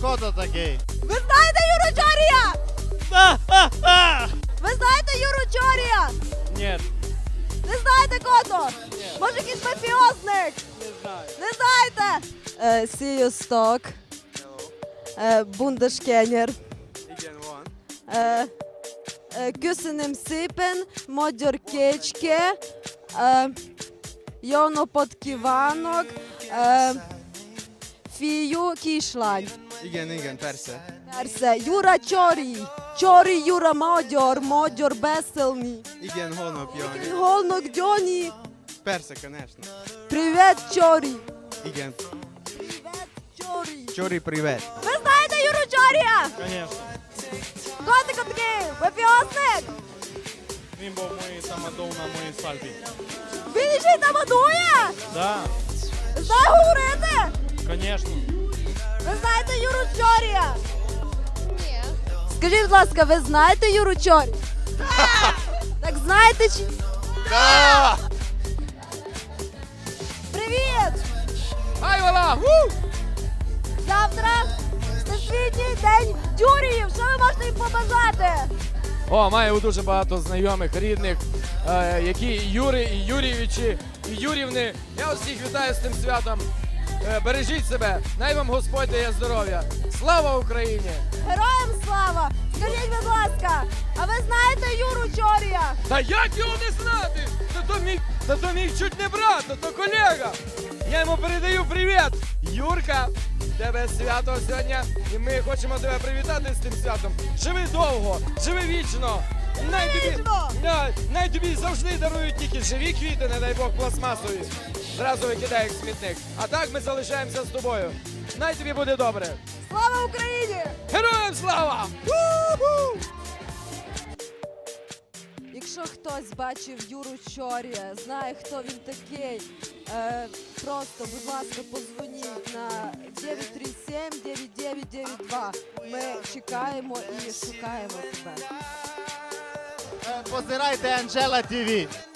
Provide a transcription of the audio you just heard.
кото такий. Ви знаєте Юру Чорія? Ви знаєте Юру Чорія? Ні, Не знаєте кото? Може якийсь мафіозник? не знаю. Не знаєте? Сію Сток. Бундешкенер. Igen van. Е, е, Küszönöm szépen, magyar kécske, Igen, igen, persze. Persze, Jura Csori, Csori Jura magyar, magyar beszélni. Igen, holnapja. Holnok Gyoni, Persze, конечно. привет, Чорі. Igen. Привет, Чорі. Чорі, привет. Ви знаєте Юру Чорія? Звісно. Котик такий, мафіозник. Він був моїй самодов на моїй свадьбі. Він ще й там годує. Да, Знає говорити. звісно. Ви знаєте Юру Чорія? Ні. Скажіть, будь ласка, ви знаєте Юру Чорі? Так знаєте чи? Да! Привіт! Ай, вала! Завтра Всесвітній день тюріїв. Що ви можете їм побажати? О, маю дуже багато знайомих, рідних, е, які і Юри, і Юрійовичі, і Юрівни. Я усіх вітаю з тим святом. Е, бережіть себе, най вам Господь дає здоров'я. Слава Україні! Героям слава! Скажіть, будь ласка, а ви знаєте Юру Чорія? Та як його не знати? Та то мій, та то мій чуть не брат, та то колега. Я йому передаю привіт. Юрка, тебе свято сьогодні, і ми хочемо тебе привітати з тим святом. Живи довго, живи вічно. Най тобі, Вічно! Най, тобі завжди дарують тільки живі квіти, не дай Бог пластмасові. Зразу викидай їх в смітник. А так ми залишаємося з тобою. Най тобі буде добре. Слава Україні! Героям слава! Якщо хтось бачив Юру Чорія, знає, хто він такий, е, просто, будь ласка, позвоніть на 937-9992. Ми чекаємо і шукаємо тебе. Позирайте Анжела ТВ.